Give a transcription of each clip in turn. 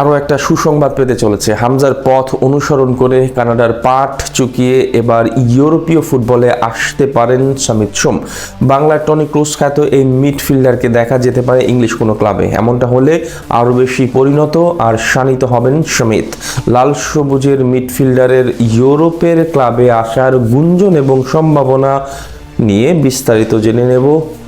আরও একটা সুসংবাদ পেতে চলেছে। হামজার পথ অনুসরণ করে কানাডার পাঠ চুকিয়ে এবার ইউরোপীয় ফুটবলে আসতে পারেন সামিত সোম। বাংলার টনি ক্রুজ খ্যাত এই মিডফিল্ডারকে দেখা যেতে পারে ইংলিশ কোনো ক্লাবে। এমনটা হলে আরও বেশি পরিণত আর শানিত হবেন সমিত। লাল সবুজের মিডফিল্ডারের ইউরোপের ক্লাবে আসার গুঞ্জন এবং সম্ভাবনা নিয়ে বিস্তারিত জেনে নেব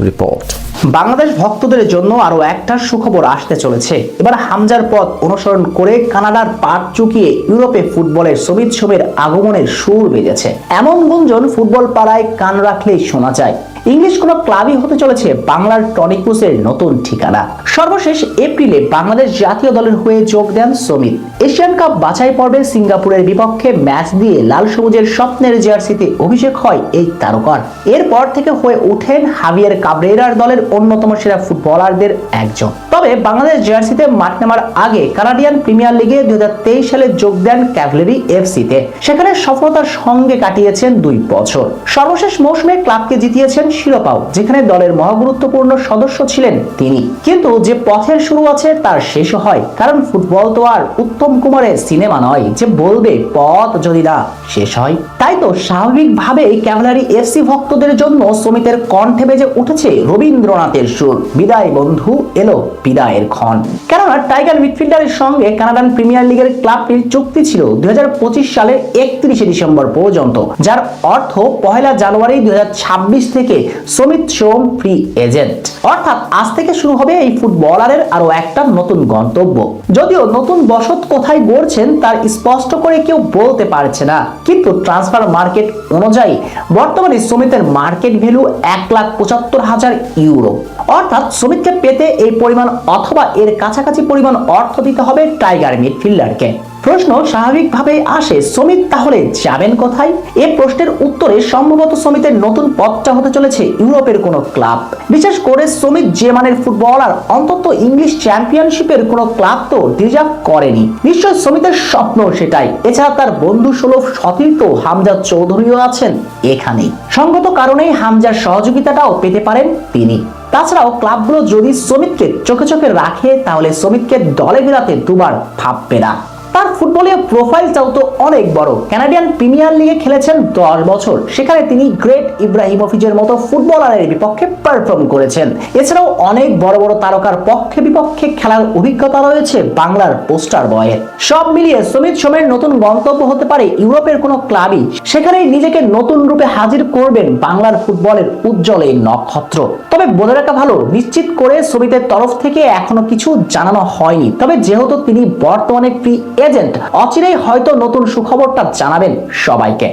রিপোর্ট। বাংলাদেশ ভক্তদের জন্য আরও একটা সুখবর আসতে চলেছে। এবার হামজার পথ অনুসরণ করে কানাডার পাট চুকিয়ে ইউরোপে ফুটবলের সবিত ছবির আগমনের সুর বেজেছে। এমন গুঞ্জন ফুটবল পাড়ায় কান রাখলেই শোনা যায়। ইংলিশ কোনো ক্লাবই হতে চলেছে বাংলার টনি ক্রুসের নতুন ঠিকানা। সর্বশেষ এপ্রিলে বাংলাদেশ জাতীয় দলের হয়ে যোগ দেন সমিত এশিয়ান কাপ বাছাই পর্বে সিঙ্গাপুরের বিপক্ষে ম্যাচ দিয়ে লাল সবুজের স্বপ্নের জার্সিতে অভিষেক হয় এই তারকার। এরপর থেকে হয়ে ওঠেন হাবিয়ার কাবরেরার দলের অন্যতম সেরা ফুটবলারদের একজন। তবে বাংলাদেশ জার্সিতে মাঠ নেওয়ার আগে কানাডিয়ান প্রিমিয়ার লিগে দুই হাজার তেইশ সালে যোগ দেন ক্যাভলেরি এফসিতে। সেখানে সফলতার সঙ্গে কাটিয়েছেন দুই বছর। সর্বশেষ মৌসুমে ক্লাবকে জিতিয়েছেন শিরোপাও, যেখানে দলের মহাগুরুত্বপূর্ণ সদস্য ছিলেন তিনি। কিন্তু যে পথের শুরু আছে, তার শেষ হয়। কারণ ফুটবল তো আর উত্তম কুমারের সিনেমা নয়, যে বলবে পথ যদি না শেষ হয়। তাই তো স্বাভাবিকভাবেই ক্যাভলারি এফসি ভক্তদের জন্য সমিতের কণ্ঠে বেজে উঠেছে রবীন্দ্রনাথের সুর। বিদায় বন্ধু, এলো বিদায়ের ক্ষণ। কেননা টাইগার মিডফিল্ডারের সঙ্গে কানাডান প্রিমিয়ার লিগের ক্লাবটির চুক্তি ছিল দুই হাজার পঁচিশ সালের একত্রিশে ডিসেম্বর পর্যন্ত, যার অর্থ পহেলা জানুয়ারি দুই হাজার ছাব্বিশ থেকে সমিত সোম ফ্রি এজেন্ট অর্থাৎ আজ থেকে শুরু হবে এই ফুটবলারের আরও একটা নতুন গন্তব্য। যদিও নতুন বসত কোথায় গড়ছেন তার স্পষ্ট করে কেউ বলতে পারছে না। কিন্তু ট্রান্সফার মার্কেট অনুযায়ী বর্তমানে সমিতের মার্কেট ভ্যালু এক লাখ পঁচাত্তর হাজার ইউরো অর্থাৎ শ্রমিককে পেতে এই পরিমাণ অথবা এর কাছাকাছি পরিমাণ অর্থ দিতে হবে টাইগার মিডফিল্ডারকে প্রশ্ন স্বাভাবিকভাবেই আসে সমিত তাহলে যাবেন কোথায়? এ প্রশ্নের উত্তরে সম্ভবত সমিতের নতুন পথটা হতে চলেছে ইউরোপের কোনো ক্লাব। বিশেষ করে সমিত যে মানের ফুটবলার, অন্তত ইংলিশ চ্যাম্পিয়নশিপের কোনো ক্লাব তো ডিজার্ভ করেনি। নিশ্চয় সমিতের স্বপ্ন সেটাই। এছাড়া তার বন্ধু সুলভ সতীর্থ হামজা চৌধুরীও আছেন এখানেই। সঙ্গত কারণেই হামজার সহযোগিতাটাও পেতে পারেন তিনি। তাছাড়াও ক্লাবগুলো যদি শ্রমিককে চোখে চোখে রাখে, তাহলে শ্রমিককে দলে ফেরাতে দুবার ভাববে না। তার ফুটবলীয় প্রোফাইলটাও তো অনেক বড়। কানাডিয়ান প্রিমিয়ার লিগে খেলেছেন দশ বছর। সেখানে তিনি গ্রেট ইব্রাহিমোভিচের মতো ফুটবলারের বিপক্ষে পারফর্ম করেছেন। এছাড়াও অনেক বড় বড় তারকার পক্ষে বিপক্ষে খেলার অভিজ্ঞতা রয়েছে বাংলার পোস্টার বয়ের। সব মিলিয়ে সমিত সোমের নতুন গন্তব্য হতে পারে ইউরোপের কোনো ক্লাবই। সেখানেই নিজেকে নতুন রূপে হাজির করবেন বাংলার ফুটবলের উজ্জ্বল এই নক্ষত্র। তবে বলে রাখা ভালো, নিশ্চিত করে সমিতের তরফ থেকে এখনও কিছু জানানো হয়নি। তবে যেহেতু তিনি বর্তমানে ফ্রি এজেন্ট অচিরেই হয়তো নতুন সুখবরটা জানাবেন সবাইকে।